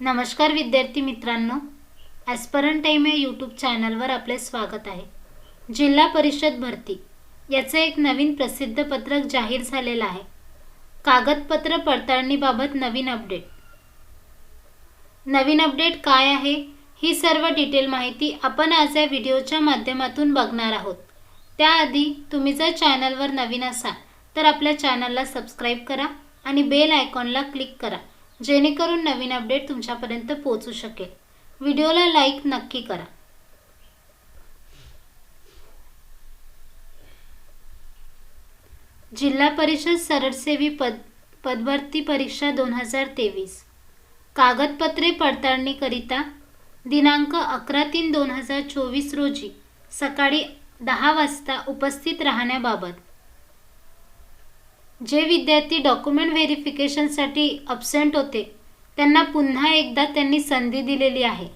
नमस्कार विद्यार्थी मित्रांनो. ॲस्परन टाईम या यूट्यूब चॅनलवर आपले स्वागत आहे. जिल्हा परिषद भरती. याचं एक नवीन प्रसिद्ध पत्रक जाहीर झालेलं आहे. कागदपत्र पडताळणीबाबत नवीन अपडेट नवीन अपडेट काय आहे? ही सर्व डिटेल माहिती आपण आज या व्हिडिओच्या माध्यमातून बघणार आहोत. त्याआधी तुम्ही जर चॅनलवर नवीन असाल तर आपल्या चॅनलला सबस्क्राईब करा आणि बेल आयकॉनला क्लिक करा. जेणेकरून नवीन अपडेट तुमच्यापर्यंत पोहोचू शकेल. व्हिडिओला लाईक नक्की करा. जिल्हा परिषद सरळसेवी पद पदभरती परीक्षा दोन हजार तेवीस. कागदपत्रे पडताळणीकरिता दिनांक अकरा तीन दोन हजार चोवीस रोजी सकाळी दहा वाजता उपस्थित राहण्याबाबत जे विद्यार्थी डॉक्युमेंट व्हेरिफिकेशनसाठी अब्सेंट होते त्यांना पुन्हा एकदा त्यांनी संधी दिलेली आहे.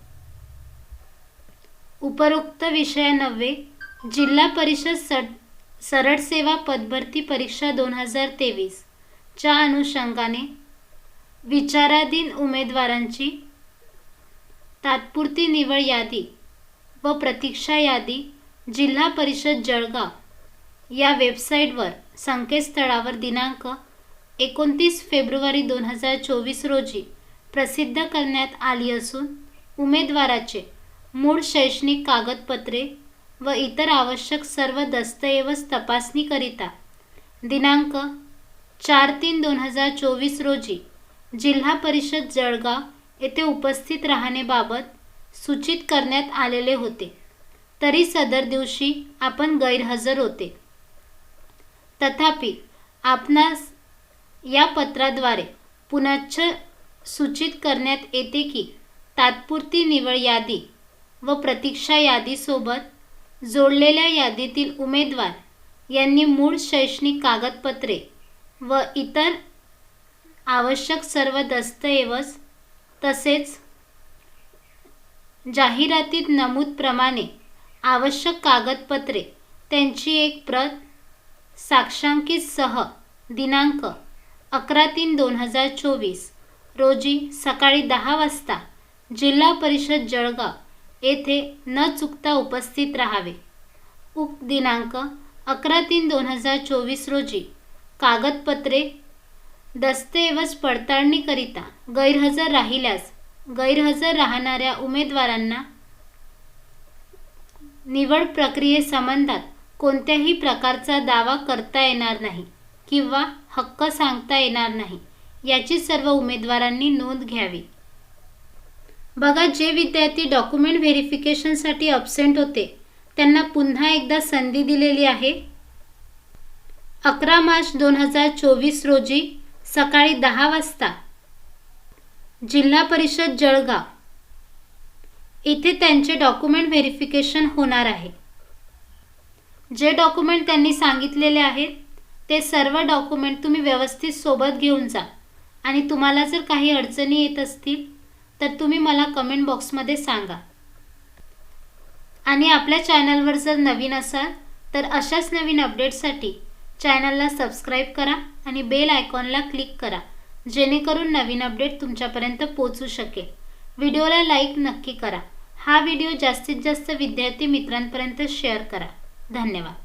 उपरोक्त विषयानव्वे जिल्हा परिषद सड सरळ सेवा पदभरती परीक्षा दोन हजार तेवीसच्या अनुषंगाने विचाराधीन उमेदवारांची तात्पुरती निवड यादी व प्रतीक्षा यादी जिल्हा परिषद जळगाव या वेबसाईटवर संकेतस्थळावर दिनांक एकोणतीस फेब्रुवारी दोन हजार चोवीस रोजी प्रसिद्ध करण्यात आली असून उमेदवाराचे मूळ शैक्षणिक कागदपत्रे व इतर आवश्यक सर्व दस्तऐवज तपासणीकरिता दिनांक चार तीन दोन हजार चोवीस रोजी जिल्हा परिषद जळगाव येथे उपस्थित राहण्याबाबत सूचित करण्यात आलेले होते. तरी सदर दिवशी आपण गैरहजर होते. तथापि आपणास या पत्राद्वारे पुनश्च सूचित करण्यात येते की तात्पुरती निवड यादी व प्रतीक्षा यादीसोबत जोडलेल्या यादीतील उमेदवार यांनी मूळ शैक्षणिक कागदपत्रे व इतर आवश्यक सर्व दस्तऐवज तसेच जाहिरातीत नमूदप्रमाणे आवश्यक कागदपत्रे त्यांची एक प्रत साक्षांकितसह दिनांक अकरा तीन दोन हजार चोवीस रोजी सकाळी दहा वाजता जिल्हा परिषद जळगाव येथे न चुकता उपस्थित राहावे. उप दिनांक अकरा तीन दोन हजार चोवीस रोजी कागदपत्रे दस्तऐवज पडताळणीकरिता गैरहजर राहिल्यास गैरहजर राहणाऱ्या उमेदवारांना निवड प्रक्रियेसंबंधात कोणत्याही प्रकारचा दावा करता येणार नाही किंवा हक्क सांगता येणार नाही याची सर्व उमेदवारांनी नोंद घ्यावी. बघा जे विद्यार्थी डॉक्युमेंट व्हेरिफिकेशनसाठी अब्सेंट होते त्यांना पुन्हा एकदा संधी दिलेली आहे. अकरा मार्च दोन हजार चोवीस रोजी सकाळी दहा वाजता जिल्हा परिषद जळगाव. इथे त्यांचे डॉक्युमेंट व्हेरिफिकेशन होणार आहे. जे डॉक्युमेंट त्यांनी सांगितलेले आहेत ते सर्व डॉक्युमेंट तुम्ही व्यवस्थित सोबत घेऊन जा. आणि तुम्हाला जर काही अडचणी येत असतील तर तुम्ही मला कमेंट बॉक्समध्ये सांगा. आणि आपल्या चॅनलवर जर नवीन असाल तर अशाच नवीन अपडेटसाठी चॅनलला सबस्क्राईब करा आणि बेल आयकॉनला क्लिक करा जेणेकरून नवीन अपडेट तुमच्यापर्यंत पोचू शकेल. व्हिडिओला लाईक नक्की करा. हा व्हिडिओ जास्तीत जास्त विद्यार्थी मित्रांपर्यंत शेअर करा. धन्यवाद.